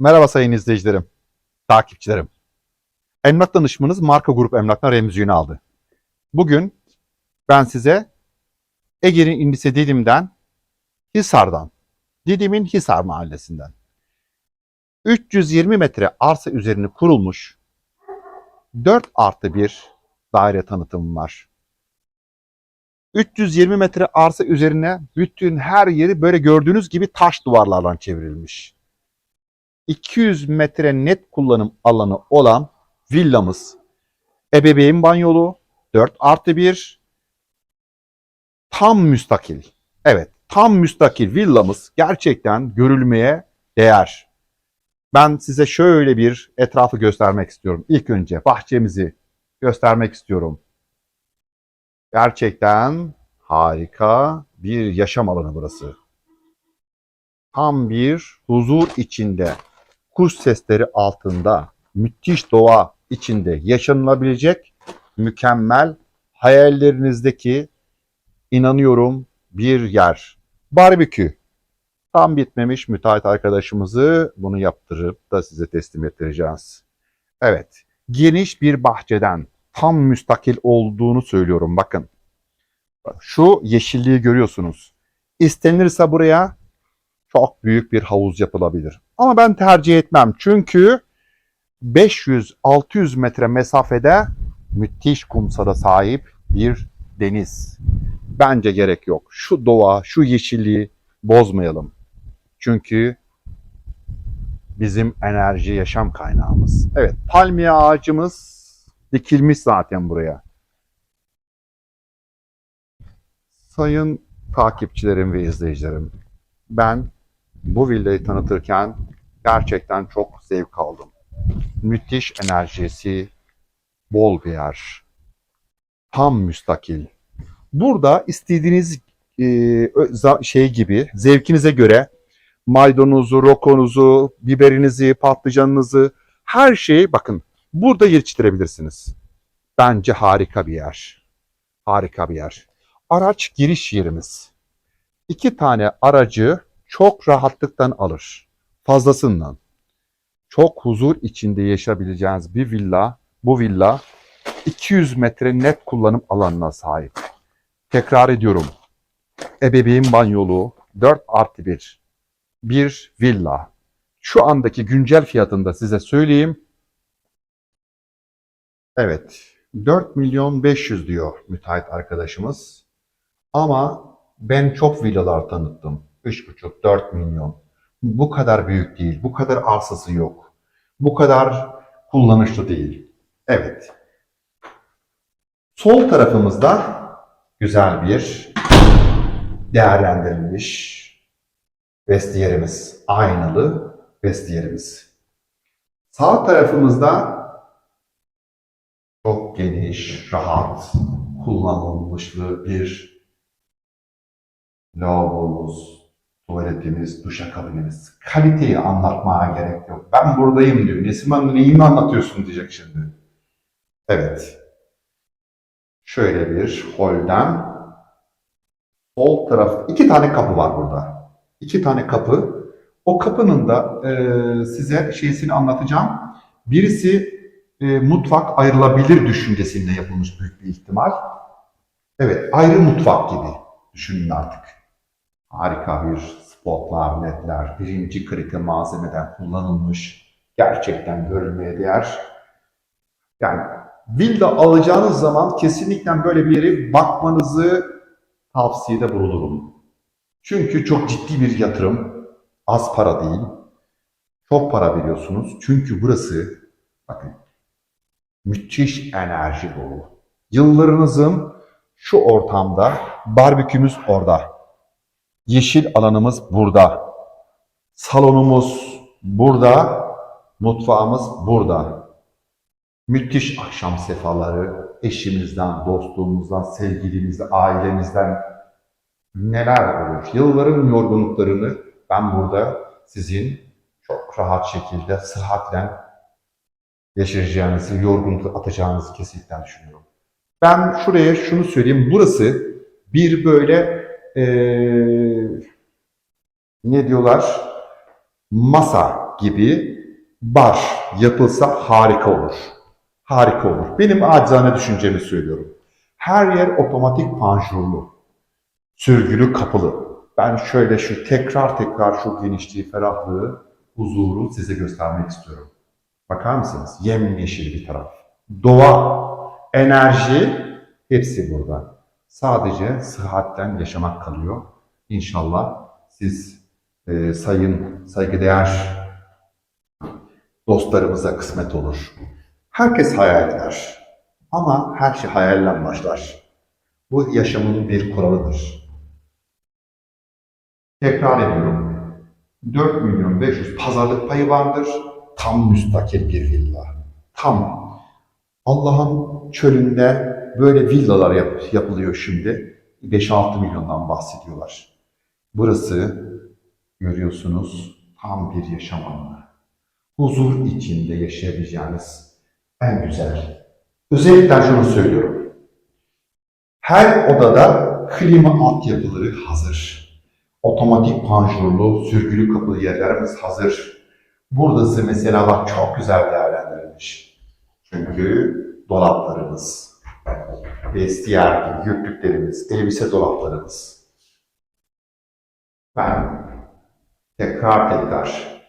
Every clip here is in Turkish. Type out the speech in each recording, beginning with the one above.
Merhaba sayın izleyicilerim, takipçilerim. Emlak danışmanınız Marka Grup Emlak'tan Remzi aldı. Bugün ben size Ege'nin incisi Didim'den, Hisar'dan, Didim'in Hisar mahallesinden 320 metre arsa üzerine kurulmuş 4 artı 1 daire tanıtımım var. 320 metre arsa üzerine bütün her yeri böyle gördüğünüz gibi taş duvarlarla çevrilmiş. 200 metre net kullanım alanı olan villamız. Ebeveyn banyolu, 4 artı 1, tam müstakil. Evet, tam müstakil villamız gerçekten görülmeye değer. Ben size şöyle bir etrafı göstermek istiyorum. İlk önce bahçemizi göstermek istiyorum. Gerçekten harika bir yaşam alanı burası. Tam bir huzur içinde kuş sesleri altında, müthiş doğa içinde yaşanılabilecek mükemmel hayallerinizdeki inanıyorum bir yer. Barbekü. Tam bitmemiş müteahhit arkadaşımızı bunu yaptırıp da size teslim ettireceğiz. Evet, geniş bir bahçeden tam müstakil olduğunu söylüyorum bakın. Şu yeşilliği görüyorsunuz. İstenirse buraya çok büyük bir havuz yapılabilir. Ama ben tercih etmem. Çünkü 500-600 metre mesafede müthiş kumsala sahip bir deniz. Bence gerek yok. Şu doğa, şu yeşilliği bozmayalım. Çünkü bizim enerji yaşam kaynağımız. Evet, palmiye ağacımız dikilmiş zaten buraya. Sayın takipçilerim ve izleyicilerim, ben bu villayı tanıtırken gerçekten çok zevk aldım. Müthiş enerjisi, bol bir yer. Tam müstakil. Burada istediğiniz e, şey gibi zevkinize göre maydanozu, rokonuzu, biberinizi, patlıcanınızı her şeyi bakın burada yetiştirebilirsiniz. Bence harika bir yer. Harika bir yer. Araç giriş yerimiz. İki tane aracı çok rahatlıktan alır. Fazlasından. Çok huzur içinde yaşayabileceğiniz bir villa, bu villa 200 metre net kullanım alanına sahip. Tekrar ediyorum. Ebeveyn banyolu 4 artı 1. Bir villa. Şu andaki güncel fiyatını da size söyleyeyim. Evet. 4 milyon 500 diyor müteahhit arkadaşımız. Ama ben çok villalar tanıttım. 3,5-4 milyon. Bu kadar büyük değil. Bu kadar arsası yok. Bu kadar kullanışlı değil. Evet. Sol tarafımızda güzel bir değerlendirilmiş vestiyerimiz. Aynalı vestiyerimiz. Sağ tarafımızda çok geniş, rahat, kullanılmışlı bir lavabomuz, tuvaletimiz, duşakabinimiz. Kaliteyi anlatmaya gerek yok. Ben buradayım diyor. Nesiman neyimi anlatıyorsun diyecek şimdi. Evet. Şöyle bir holden sol taraf iki tane kapı var burada. İki tane kapı. O kapının da e, size şeysini anlatacağım. Birisi e, mutfak ayrılabilir düşüncesinde yapılmış büyük bir ihtimal. Evet, ayrı mutfak gibi düşünün artık. Harika bir spotlar, ledler, birinci kalite malzemeden kullanılmış. Gerçekten görülmeye değer. Yani villa alacağınız zaman kesinlikle böyle bir yere bakmanızı tavsiyede bulunurum. Çünkü çok ciddi bir yatırım. Az para değil. Çok para veriyorsunuz. Çünkü burası bakın müthiş enerji dolu. Yıllarınızın şu ortamda barbekümüz orada. Yeşil alanımız burada. Salonumuz burada. Mutfağımız burada. Müthiş akşam sefaları eşimizden, dostluğumuzdan, sevgilimizden, ailemizden neler olur. Yılların yorgunluklarını ben burada sizin çok rahat şekilde, sıhhatle yaşayacağınızı, yorgunluk atacağınızı kesinlikle düşünüyorum. Ben şuraya şunu söyleyeyim. Burası bir böyle eee, ne diyorlar? Masa gibi bar yapılsa harika olur. Harika olur. Benim acizane düşüncemi söylüyorum. Her yer otomatik panjurlu. Sürgülü kapılı. Ben şöyle şu tekrar tekrar şu genişliği, ferahlığı, huzuru size göstermek istiyorum. Bakar mısınız? Yemyeşil bir taraf. Doğa, enerji hepsi burada. Sadece sıhhatten yaşamak kalıyor. İnşallah siz e, sayın, saygıdeğer dostlarımıza kısmet olur. Herkes hayal eder. Ama her şey hayalle başlar. Bu yaşamın bir kuralıdır. Tekrar ediyorum. 4 milyon 500 pazarlık payı vardır. Tam müstakil bir villa. Tam. Allah'ın çölünde böyle villalar yap- yapılıyor şimdi. 5-6 milyondan bahsediyorlar. Burası görüyorsunuz tam bir yaşam alanı. Huzur içinde yaşayabileceğiniz en güzel. Özellikle şunu söylüyorum. Her odada klima altyapıları hazır. Otomatik panjurlu, sürgülü kapılı yerlerimiz hazır. Buradası mesela bak çok güzel değerlendirilmiş. Çünkü dolaplarımız, vestiyer gibi yüklüklerimiz, elbise dolaplarımız. Ben tekrar tekrar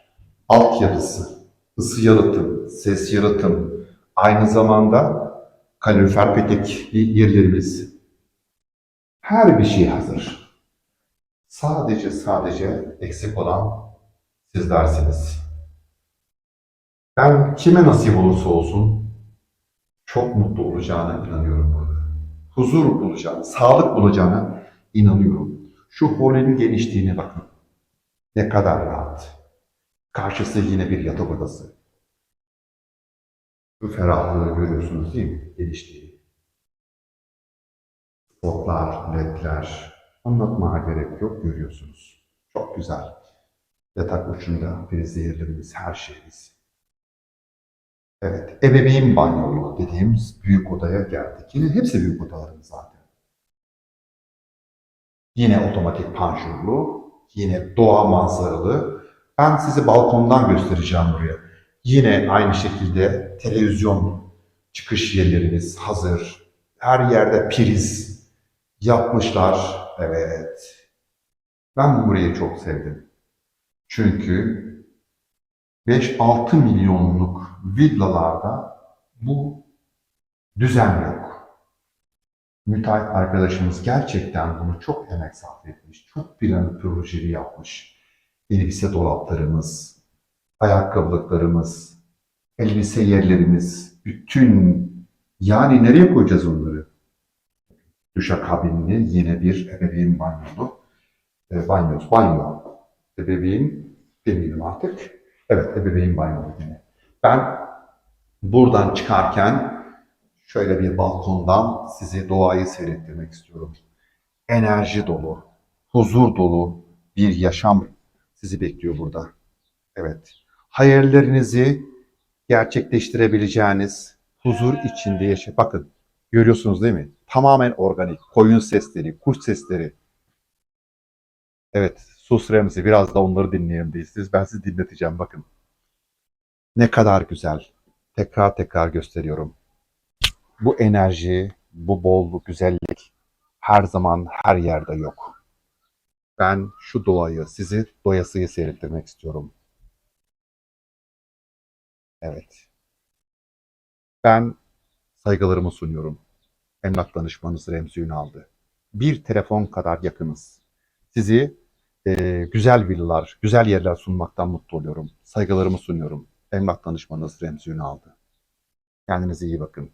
altyapısı, ısı yalıtım, ses yalıtım, aynı zamanda kalorifer petek yerlerimiz. Her bir şey hazır. Sadece sadece eksik olan sizlersiniz. Ben kime nasip olursa olsun çok mutlu olacağına inanıyorum burada. Huzur bulacağına, sağlık bulacağına inanıyorum. Şu holün genişliğine bakın. Ne kadar rahat. Karşısı yine bir yatak odası. Bu ferahlığı görüyorsunuz değil mi? Genişliği. Spotlar, ledler. Anlatmaya gerek yok görüyorsunuz. Çok güzel. Yatak ucunda priz yerlerimiz, her şeyimiz. Evet, ebeveyn banyolu dediğimiz büyük odaya geldik. Yine hepsi büyük odaların zaten. Yine otomatik panjurlu, yine doğa manzaralı. Ben sizi balkondan göstereceğim buraya. Yine aynı şekilde televizyon çıkış yerlerimiz hazır. Her yerde priz yapmışlar. Evet. Ben burayı çok sevdim. Çünkü 5-6 milyonluk villalarda bu düzen yok. Müteahhit arkadaşımız gerçekten bunu çok emek sarf etmiş. Çok planlı projeli yapmış. Elbise dolaplarımız, ayakkabılıklarımız, elbise yerlerimiz, bütün yani nereye koyacağız onları? Duşakabinli yine bir ebeveyn banyolu. E, banyos, banyo. Ebeveyn demeyelim artık. Evet, ebeveyn banyolu yine. Ben buradan çıkarken şöyle bir balkondan size doğayı seyrettirmek istiyorum. Enerji dolu, huzur dolu bir yaşam sizi bekliyor burada. Evet. Hayallerinizi gerçekleştirebileceğiniz huzur içinde yaşa. Bakın görüyorsunuz değil mi? Tamamen organik. Koyun sesleri, kuş sesleri. Evet, sus Remzi biraz da onları dinleyelim değilsiniz. Ben sizi dinleteceğim bakın. Ne kadar güzel. Tekrar tekrar gösteriyorum. Bu enerji, bu bolluk, güzellik her zaman her yerde yok. Ben şu doğayı, sizi doyasıya seyrettirmek istiyorum. Evet. Ben saygılarımı sunuyorum. Emlak danışmanınız Remzi Ünal'dı. Bir telefon kadar yakınız. Sizi e, güzel villalar, güzel yerler sunmaktan mutlu oluyorum. Saygılarımı sunuyorum. Emlak danışmanınız Remzi Ünal'dı. Kendinize iyi bakın.